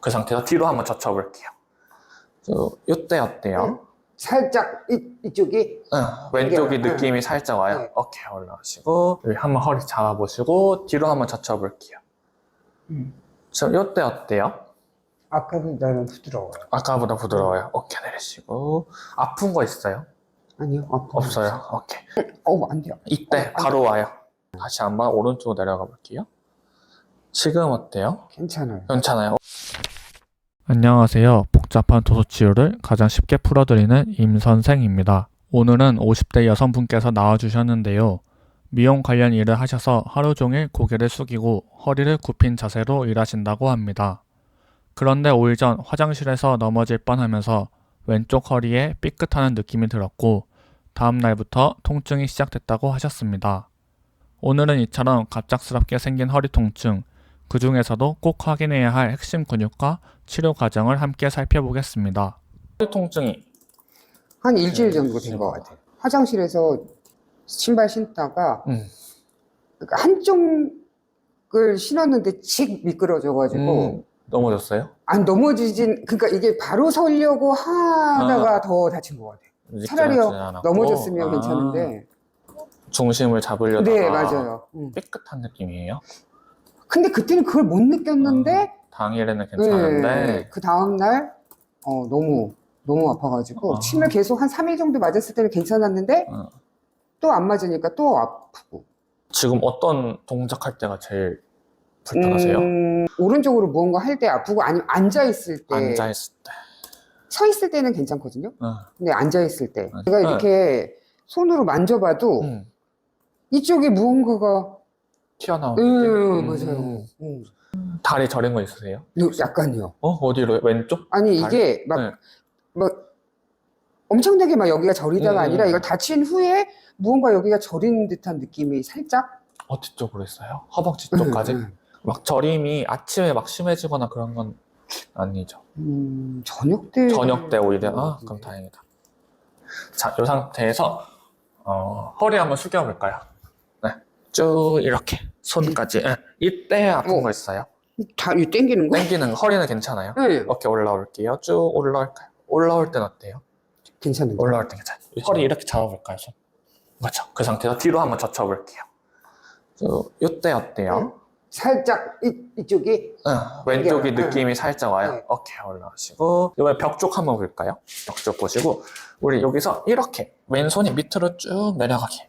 그 상태에서 뒤로 한번 젖혀볼게요. 저, 이때 어때요? 살짝 이, 이쪽이 응, 왼쪽이 이게, 느낌이 살짝 와요. 네. 어깨 올라가시고 여기 한번 허리 잡아보시고 뒤로 한번 젖혀볼게요. 음. 저 이때 어때요? 아까보다는 부드러워요. 아까보다 부드러워요. 어깨 내리시고 아픈 거 있어요? 아니요, 아파. 없어요. 오케이. 어, 안 돼요. 이때 바로 와요. 다시 한번 오른쪽으로 내려가 볼게요. 지금 어때요? 괜찮아요. 괜찮아요. 안녕하세요. 복잡한 도서 치유를 가장 쉽게 풀어드리는 임 선생입니다. 오늘은 50대 여성분께서 나와주셨는데요. 미용 관련 일을 하셔서 하루 종일 고개를 숙이고 허리를 굽힌 자세로 일하신다고 합니다. 그런데 5일 전 화장실에서 넘어질 뻔하면서 왼쪽 허리에 삐끗하는 느낌이 들었고 다음 날부터 통증이 시작됐다고 하셨습니다. 오늘은 이처럼 갑작스럽게 생긴 허리 통증, 그 중에서도 꼭 확인해야 할 핵심 근육과 치료 과정을 함께 살펴보겠습니다. 허리 통증이 한 일주일 정도 된 것 같아요. 화장실에서 신발 신다가 음. 그러니까 한쪽을 신었는데 칙 미끄러져가지고 음, 넘어졌어요? 안 넘어지진 그러니까 이게 바로 서려고 하다가 더 다친 것 같아요. 차라리. 넘어졌으면 아, 괜찮은데. 중심을 잡으려다가 네, 맞아요. 음. 삐끗한 느낌이에요. 근데 그때는 그걸 못 느꼈는데 당일에는 괜찮은데 그 다음 날 어, 너무 너무 아파가지고 아. 침을 계속 한 3일 정도 맞았을 때는 괜찮았는데 어. 또안 맞으니까 또 아프고. 지금 어떤 동작할 때가 제일 불편하세요? 음, 오른쪽으로 무언가 할 때 아프고 아니면 앉아 있을 때, 앉아 있을 때. 서 있을 때는 괜찮거든요. 어. 근데 앉아 있을 때 어. 제가 이렇게 손으로 만져봐도 음, 이쪽에 무언가가 튀어나오는 음, 느낌. 맞아요. 음. 다리 저린 거 있으세요? 요- 약간요. 어 어디로 왼쪽? 아니? 이게 막 네. 막 엄청나게 막 여기가 저리다가 음. 아니라 이걸 다친 후에 무언가 여기가 저린 듯한 느낌이 살짝 어디 쪽으로 있어요? 허벅지 쪽까지? 음, 막 저림이 아침에 막 심해지거나 그런 건 아니죠. 음, 저녁 때 저녁 때 오히려 아 그럼 다행이다. 자, 이 상태에서 어, 허리 한번 숙여볼까요? 네, 쭉 이렇게 손까지. 네. 이때 아픈 어. 거 있어요? 다 이 땡기는 거? 당기는 거, 허리는 괜찮아요? 네, 어깨 올라올게요. 쭉 올라올까요? 올라올 땐 어때요? 괜찮은 거. 올라올 땐 괜찮아요. 허리 이렇게 잡아볼까요, 손? 그렇죠. 그 상태에서 뒤로 한번 젖혀볼게요. 쭉 이때 어때요? 살짝 이, 이쪽이 응, 왼쪽이 이게, 느낌이 살짝 와요. 네. 어깨 올라가시고 이번에 벽 쪽 한번 볼까요? 벽 쪽 보시고 우리 여기서 이렇게 왼손이 밑으로 쭉 내려가게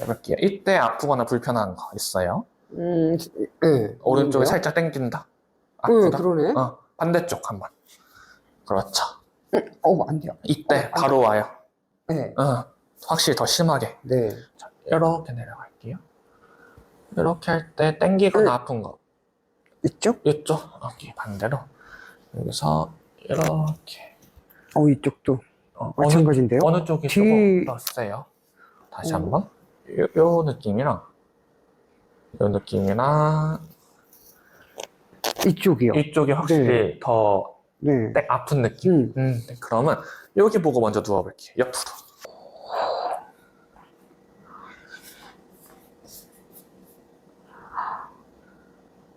해볼게요. 이때 아프거나 불편한 거 있어요? 음, 네. 오른쪽이 그런데요? 살짝 당긴다? 응, 아프다? 그러네. 어, 반대쪽 한번. 그렇죠. 어, 안 돼요. 이때 어, 바로 와요. 네, 어, 확실히 더 심하게. 네. 자, 이렇게 내려갈게요. 이렇게 할 때 당기거나 응. 아픈 거 이쪽? 이쪽 여기 반대로 여기서 이렇게 어, 이쪽도 어, 어느 마찬가지인데요. 어느 쪽이 뒤- 조금 더 세요? 다시 어. 한번. 요, 요 느낌이랑, 요 느낌이랑, 이쪽이요. 이쪽이 확실히 더 네. 땡- 아픈 느낌. 음. 음, 네, 그러면 여기 보고 먼저 누워볼게요. 옆으로.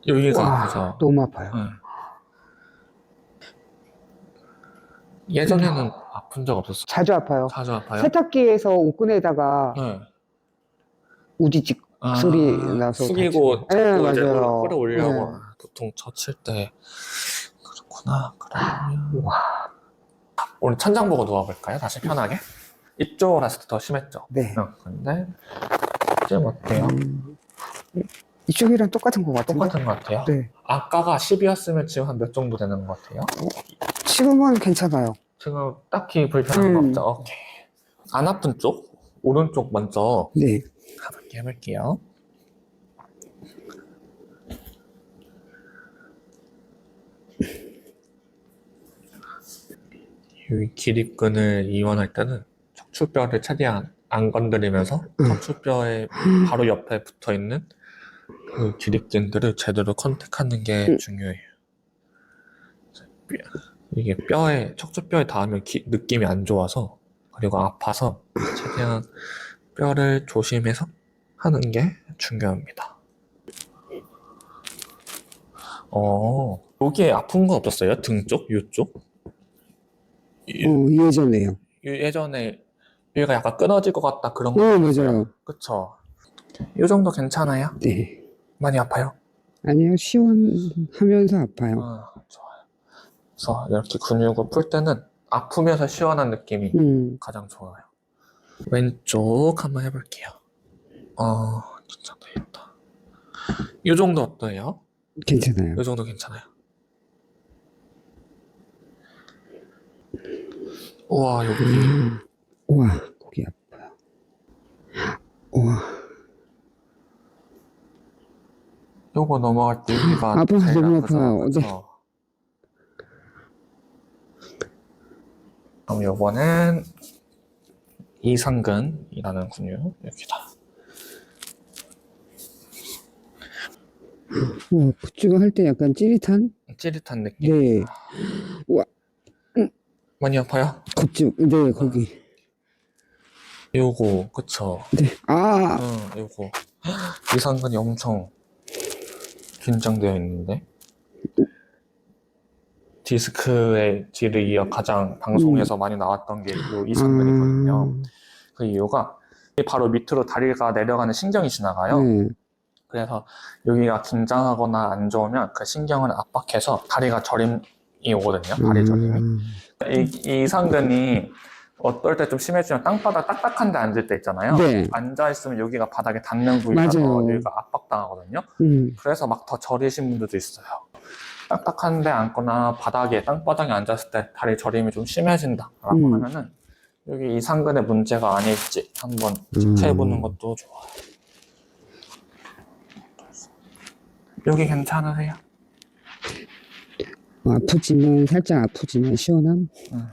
여기가 와, 아파서. 너무 아파요. 응. 예전에는 아픈 적 없었어. 자주 아파요. 자주 아파요? 세탁기에서 옷 꺼내다가 네. 우지직 아, 소리 나서 숙이고 다치고. 네, 자꾸 이제 맞아요. 끌어올려고 네. 보통 젖힐 때 그렇구나 그러면 와. 오늘 천장 보고 누워볼까요? 다시 편하게 이쪽으로 했을 때 더 심했죠? 네. 응, 근데 지금 어때요? 음, 이쪽이랑 똑같은 것 같은데. 똑같은 것 같아요? 네. 아까가 10이었으면 지금 한 몇 정도 되는 것 같아요? 지금은 괜찮아요. 지금 딱히 불편한 거 음. 없죠? 오케이 안 아픈 쪽? 오른쪽 먼저 네. 가볍게 해볼게요 이 기립근을 이완할 때는 척추뼈를 최대한 안 건드리면서 음. 척추뼈의 바로 옆에 붙어 있는 그 기립근들을 제대로 컨택하는 게 음. 중요해요. 뼈- 이게 뼈에 척추뼈에 닿으면 기- 느낌이 안 좋아서 그리고 아파서 최대한 뼈를 조심해서 하는 게 중요합니다. 어, 여기에 아픈 거 없었어요? 등 쪽? 요쪽? 이- 어, 예전에요. 예전에 여기가 약간 끊어질 것 같다 그런 거 어? 맞아요. 그쵸? 이 정도 괜찮아요? 네. 많이 아파요? 아니요, 시원하면서 아파요. 아, 좋아요. 그래서 이렇게 근육을 풀 때는 아프면서 시원한 느낌이 음, 가장 좋아요. 왼쪽 한번 해볼게요. 어, 괜찮다, 괜찮다. 이 정도 어때요? 괜찮아요. 이 정도 괜찮아요. 우와, 여기 음, 우와, 거기 아파요. 우와, 요거 넘어갈 때 여기가 아파서 제일 너무? 아파요. 네. 그쵸? 그럼 요거는 이상근이라는 근육 여기다. 우와, 푸쭈가 할 때 약간 찌릿한? 찌릿한 느낌. 네, 많이 아파요? 겉쪽, 네, 거기. 요거 그쵸? 네, 아, 응, 요거 이상근이 엄청 긴장되어 있는데 디스크의 뒤를 이어 가장 방송에서 많이 나왔던 게요 이상근이거든요. 아, 그 이유가 바로 밑으로 다리가 내려가는 신경이 지나가요. 네, 그래서 여기가 긴장하거나 안 좋으면 그 신경을 압박해서 다리가 저림이 오거든요. 다리 저림이. 음, 이, 이 상근이 어떨 때 좀 심해지면 땅바닥 딱딱한 데 앉을 때 있잖아요. 네. 앉아있으면 여기가 바닥에 닿는 부위라서 맞아요. 여기가 압박당하거든요. 음, 그래서 막 더 저리신 분들도 있어요. 딱딱한 데 앉거나 바닥에, 땅바닥에 앉았을 때 다리 저림이 좀 심해진다 라고 음. 하면은 여기 이 상근의 문제가 아닐지 한번 음. 체크해보는 것도 좋아요. 여기 괜찮으세요? 어, 아프지만, 살짝 아프지만 시원함? 응.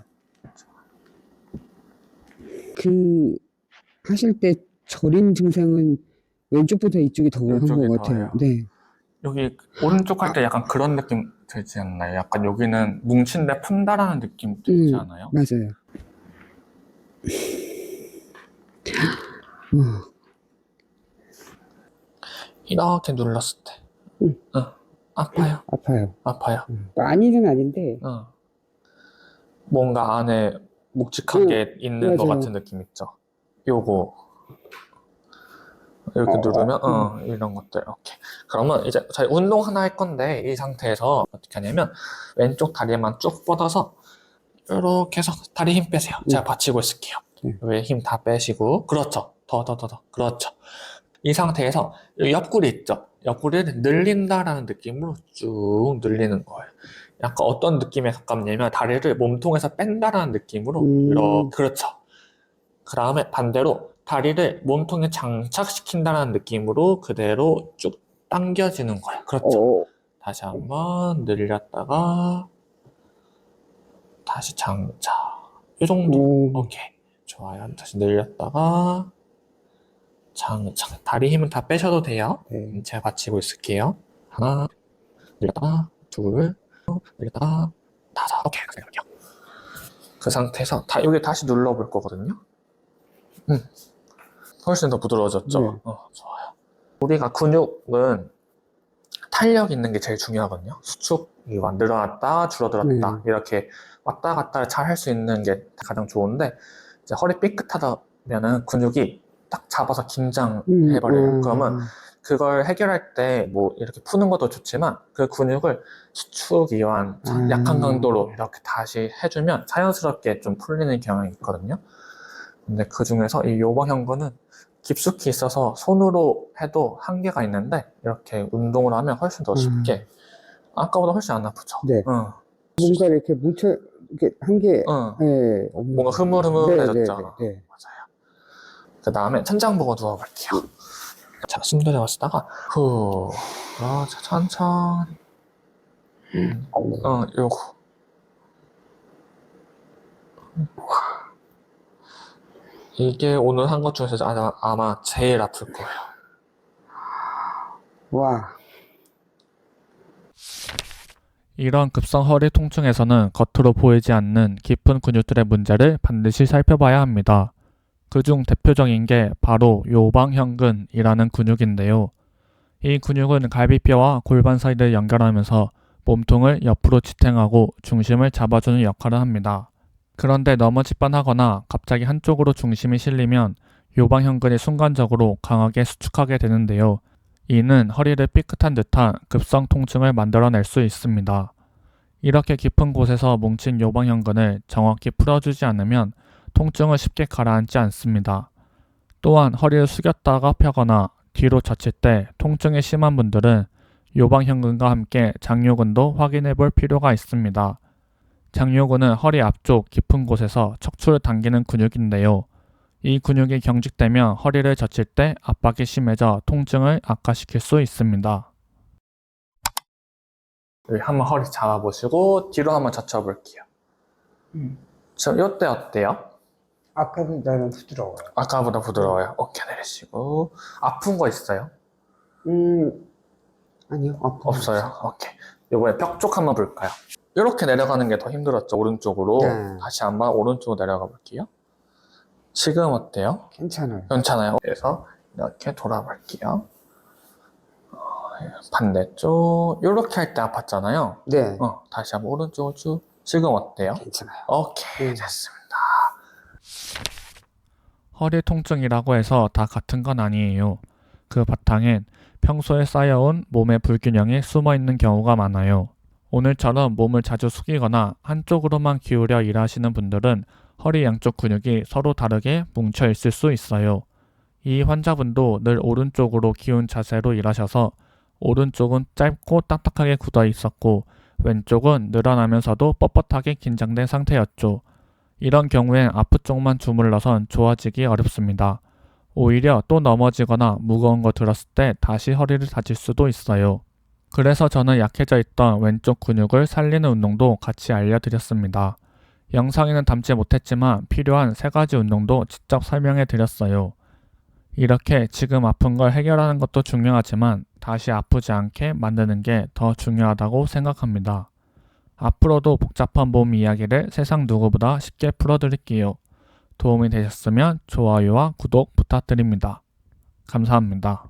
그, 하실 때 저림 증상은 왼쪽보다 이쪽이 더한 이쪽이 것 같아요. 더해요? 네. 여기 오른쪽 할 때 약간 그런 느낌 들지 않나요? 약간 여기는 뭉친데 푼다라는 느낌 들지 음. 않아요? 맞아요. 어, 이렇게 눌렀을 때 음. 어, 아파요? 아파요. 아파요? 많이는 아닌데, 어. 뭔가 안에 묵직하게 있는 것 맞아요. 같은 느낌 있죠? 요거 이렇게 어, 누르면 어, 이런 것들 이렇게 그러면 이제 저희 운동 하나 할 건데 이 상태에서 어떻게 하냐면 왼쪽 다리만 쭉 뻗어서 이렇게 해서 다리 힘 빼세요 제가 받치고 있을게요 네. 왜힘 다 빼시고 그렇죠 더 더 더 더 그렇죠 이 상태에서 이 옆구리 있죠 옆구리를 늘린다라는 느낌으로 쭉 늘리는 거예요 약간 어떤 느낌에 가깝냐면 다리를 몸통에서 뺀다라는 느낌으로 음. 이렇게 그렇죠 그 다음에 반대로 다리를 몸통에 장착시킨다는 느낌으로 그대로 쭉 당겨지는 거예요. 그렇죠. 어, 다시 한번 늘렸다가 다시 장착. 이 정도. 오, 오케이. 좋아요. 다시 늘렸다가 장착. 다리 힘은 다 빼셔도 돼요. 네. 제가 받치고 있을게요. 하나, 늘렸다가 둘, 늘렸다가 다섯. 오케이. 그래요. 그 상태에서 다, 여기 다시 눌러볼 거거든요. 음. 훨씬 더 부드러워졌죠? 네. 어, 좋아요. 우리가 근육은 탄력 있는 게 제일 중요하거든요. 수축이 막 늘어났다, 줄어들었다, 이렇게 왔다 갔다 잘 할 수 있는 게 가장 좋은데, 이제 허리 삐끗하다면은 근육이 딱 잡아서 음, 긴장해버려요. 음, 그러면 그걸 해결할 때 뭐 이렇게 푸는 것도 좋지만 그 근육을 수축 이완 음. 약한 강도로 이렇게 다시 해주면 자연스럽게 좀 풀리는 경향이 있거든요. 근데 그 중에서 이 요방형근은 깊숙이 있어서 손으로 해도 한계가 있는데 이렇게 운동을 하면 훨씬 더 쉽게 아까보다 훨씬 안 아프죠. 네. 응, 뭔가 이렇게 뭉쳐, 이렇게 한 개, 응. 네, 뭔가 흐물흐물해졌죠. 네, 네, 네. 맞아요. 그 다음에 천장 보고 누워볼게요. 자, 숨 들여마시다가 후, 아, 자, 천천히. 네. 어, 요거. 이게 오늘 한 것 중에서 아마, 아마 제일 아플 거예요. 와, 이런 급성 허리 통증에서는 겉으로 보이지 않는 깊은 근육들의 문제를 반드시 살펴봐야 합니다. 그중 대표적인 게 바로 요방형근이라는 근육인데요. 이 근육은 갈비뼈와 골반 사이를 연결하면서 몸통을 옆으로 지탱하고 중심을 잡아주는 역할을 합니다. 그런데 넘어질 뻔하거나 갑자기 한쪽으로 중심이 실리면 요방형근이 순간적으로 강하게 수축하게 되는데요. 이는 허리를 삐끗한 듯한 급성 통증을 만들어낼 수 있습니다. 이렇게 깊은 곳에서 뭉친 요방형근을 정확히 풀어주지 않으면 통증을 쉽게 가라앉지 않습니다. 또한 허리를 숙였다가 펴거나 뒤로 젖힐 때 통증이 심한 분들은 요방형근과 함께 장요근도 확인해 볼 필요가 있습니다. 장요근은 허리 앞쪽 깊은 곳에서 척추를 당기는 근육인데요. 이 근육이 경직되면 허리를 젖힐 때 압박이 심해져 통증을 악화시킬 수 있습니다. 여기 한번 허리 잡아보시고 뒤로 한번 젖혀볼게요. 음. 저 이때 어때요? 아까보다는 부드러워요. 아까보다 부드러워요. 어깨 내리시고 아픈 거 있어요? 음, 아니요, 아픈 거 없어요. 오케이. 이번에 벽 쪽 한번 볼까요? 이렇게 내려가는 게 더 힘들었죠. 오른쪽으로. 네. 다시 한번 오른쪽으로 내려가 볼게요. 지금 어때요? 괜찮아요. 괜찮아요. 그래서 이렇게 돌아볼게요. 어, 반대쪽. 이렇게 할 때 아팠잖아요. 네, 어, 다시 한번 오른쪽으로 쭉. 지금 어때요? 괜찮아요. 오케이, 네. 됐습니다. 허리 통증이라고 해서 다 같은 건 아니에요. 그 바탕엔 평소에 쌓여온 몸의 불균형이 숨어 있는 경우가 많아요. 오늘처럼 몸을 자주 숙이거나 한쪽으로만 기울여 일하시는 분들은 허리 양쪽 근육이 서로 다르게 뭉쳐 있을 수 있어요. 이 환자분도 늘 오른쪽으로 기운 자세로 일하셔서 오른쪽은 짧고 딱딱하게 굳어 있었고 왼쪽은 늘어나면서도 뻣뻣하게 긴장된 상태였죠. 이런 경우엔 아프 쪽만 주물러선 좋아지기 어렵습니다. 오히려 또 넘어지거나 무거운 거 들었을 때 다시 허리를 다칠 수도 있어요. 그래서 저는 약해져 있던 왼쪽 근육을 살리는 운동도 같이 알려드렸습니다. 영상에는 담지 못했지만 필요한 세 가지 운동도 직접 설명해 드렸어요. 이렇게 지금 아픈 걸 해결하는 것도 중요하지만 다시 아프지 않게 만드는 게 더 중요하다고 생각합니다. 앞으로도 복잡한 몸 이야기를 세상 누구보다 쉽게 풀어드릴게요. 도움이 되셨으면 좋아요와 구독 부탁드립니다. 감사합니다.